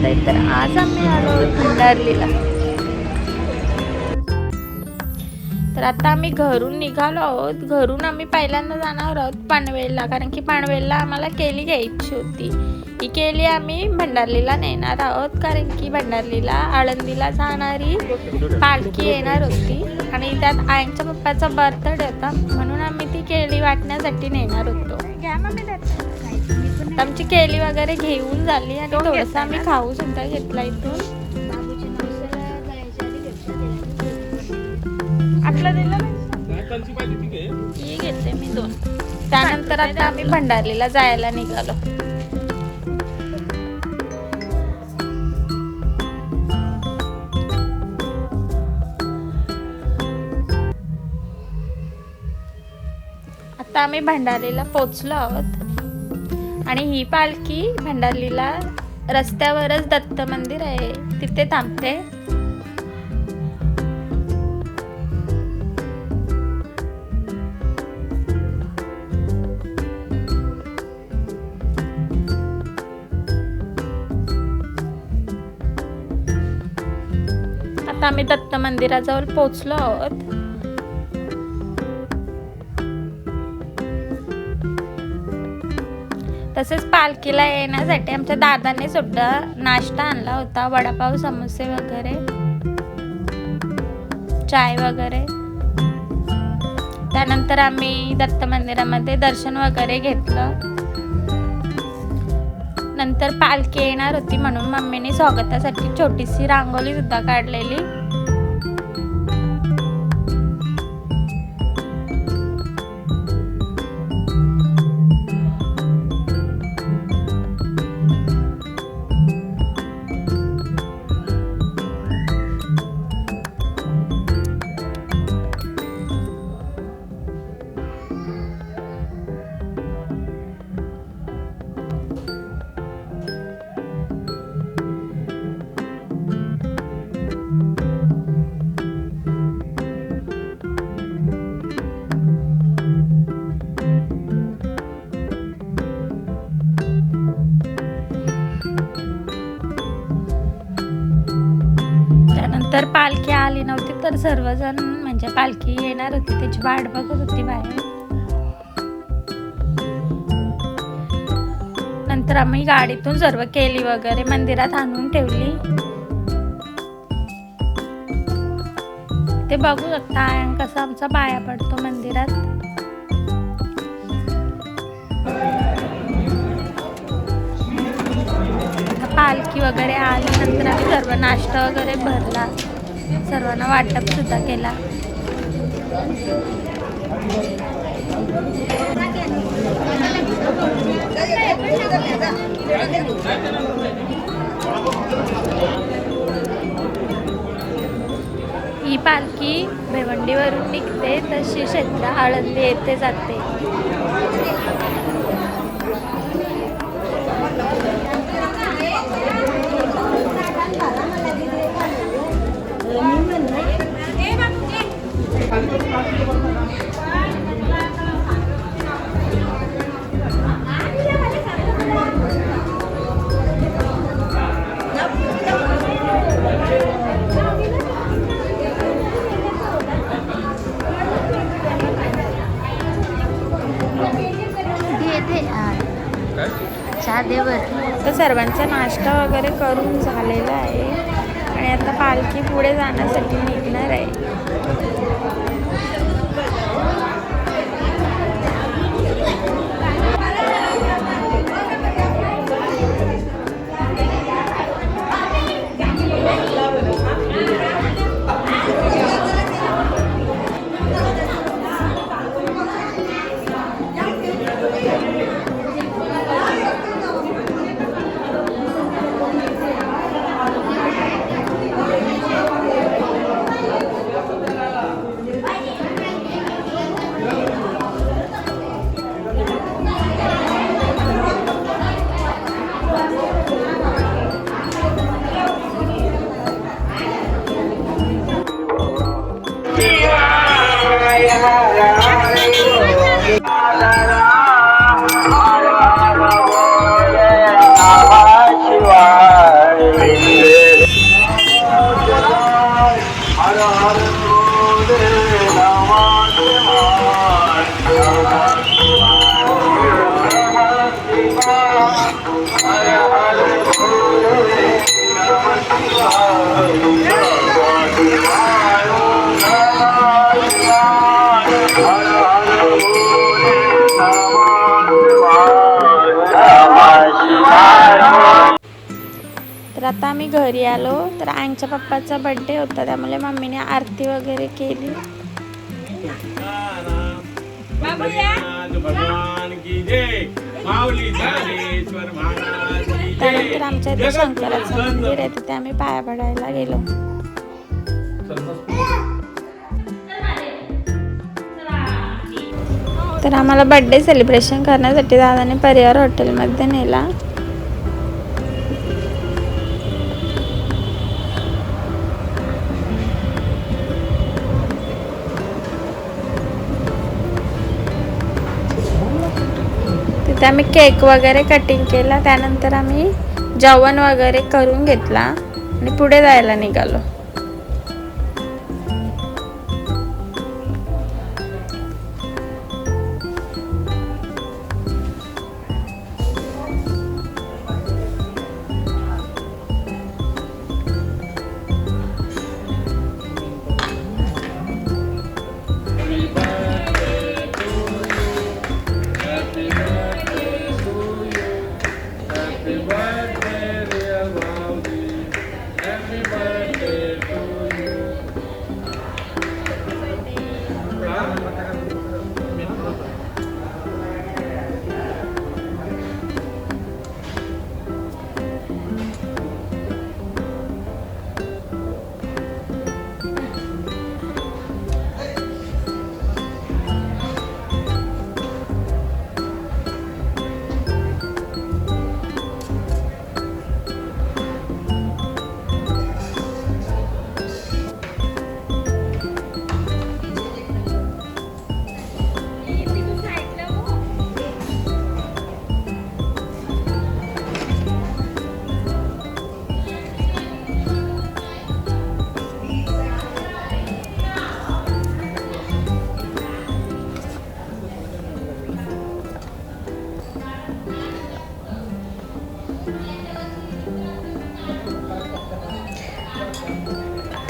स्वागत तर आज आम्ही आलो आहोत भंडारलीला. तर आता आम्ही घरून निघालो आहोत. घरून आम्ही पहिल्यांदा जाणार आहोत पानवेलला कारण की पानवेलला आम्हाला केली घ्यायची होती. ही केली आम्ही भंडारलीला नेणार आहोत कारण की भंडारलीला आळंदीला जाणारी पालखी येणार होती. आणि त्यात आईंच्या पप्पाचा बर्थडे होता म्हणून आम्ही ती केळी वाटण्यासाठी नेणार होतो. आमची केळी वगैरे घेऊन झाली आणि थोडंसं आम्ही खाऊ सुद्धा घेतला इथून. आपलं दिलं ही घेते मी दोन. त्यानंतर आता आम्ही भंडारलीला जायला निघालो. आता आम्ही भंडारीला पोचलो आहोत. आणि ही पालखी भंडारलीला रस्त्यावरच दत्त मंदिर आहे. तिथे थांबते. आता आम्ही दत्त मंदिराजवळ पोचलो आहोत. तसेच पालखीला येण्यासाठी आमच्या दादाने सुद्धा नाश्ता आणला होता वडापाव समोसे वगैरे चाय वगैरे. त्यानंतर आम्ही दत्त मंदिरामध्ये दर्शन वगैरे घेतलं. नंतर पालखी येणार होती म्हणून मम्मीने स्वागतासाठी छोटीशी रांगोली सुद्धा काढलेली. तर पालखी आली नव्हती तर सर्वजण म्हणजे पालखी येणार होती त्याची वाट बघत होती बाहेर. नंतर आम्ही गाडीतून सर्व केली वगैरे मंदिरात आणून ठेवली. ते बघू शकता कसं आमचा पाया पडतो मंदिरात. पालखी वगैरे आली नंतर आम्ही सर्व नाश्ता वगैरे भरला. सर्वांना वाटप सुद्धा केला. ही पालखी भिवंडीवरून निघते तशी शेतला आळंदी येथे जाते. तर सर्वांचा नाश्ता वगैरे करून झालेला आहे. आणि आता पालखी पुढे जाण्यासाठी निघणार आहे. तर आता आम्ही घरी आलो. तर आईच्या पप्पाचा बड्डे होता त्यामुळे मम्मीने आरती वगैरे केली. भगवान की जय. माऊली ज्ञानेश्वर महाराज की त्यानंतर जय आमच्या इथे शंकराचं मंदिर आहे तिथे आम्ही पाया पडायला गेलो तर आम्हाला बड्डे सेलिब्रेशन करण्यासाठी दादाने परिवार हॉटेलमध्ये नेला. तिथे आम्ही केक वगैरे कटिंग केला. त्यानंतर आम्ही जेवण वगैरे करून घेतला आणि पुढे जायला निघालो.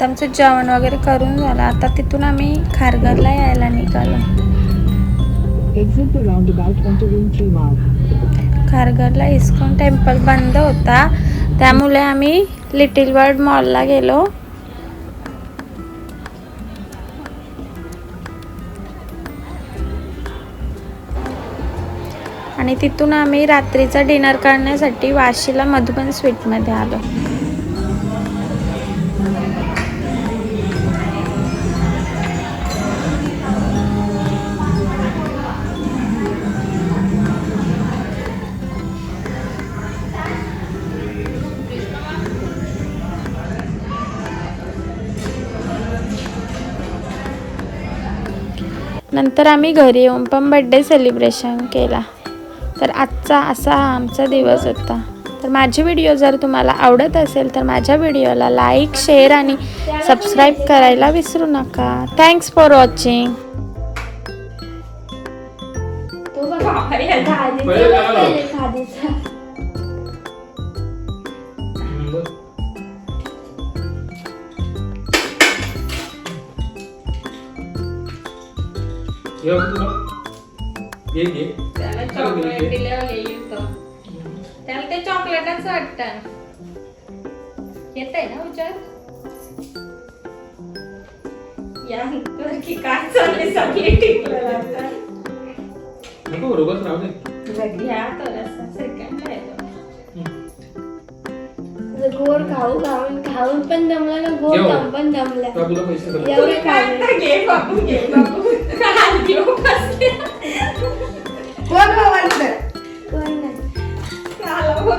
आता आमचं जेवण वगैरे करून झालं. आता तिथून आम्ही खारघरला यायला निघालो. खारघरला इस्कॉन टेम्पल बंद होता. त्यामुळे आम्ही लिटिल वर्ल्ड मॉलला गेलो. आणि तिथून आम्ही रात्रीचा डिनर करण्यासाठी वाशीला मधुबन स्वीटमध्ये आलो. नंतर आम्ही घरी येऊन पण बड्डे सेलिब्रेशन केला. तर आजचा असा हा आमचा दिवस होता. तर माझी व्हिडिओ जर तुम्हाला आवडत असेल तर माझ्या व्हिडिओला लाईक शेअर आणि सबस्क्राईब करायला विसरू नका. थँक्स फॉर वॉचिंग लावा. ये बघ तुला. घे घे. त्याला चॉकलेट त्याला ते चॉकलेटच वाटतं. येत आहे ना विचार यानंतर की काय चालले सगळे टिकलं नको रोगच राहू दे. घ्या सेकंड येतो. गोड खाऊ खाऊन खाऊन पण दमला ना गोड पण दमला बाबूला पैसे दे. एवढे खाल्ले. घे बाबू घे बाबू हलकी बसले कोण नाही आला बघ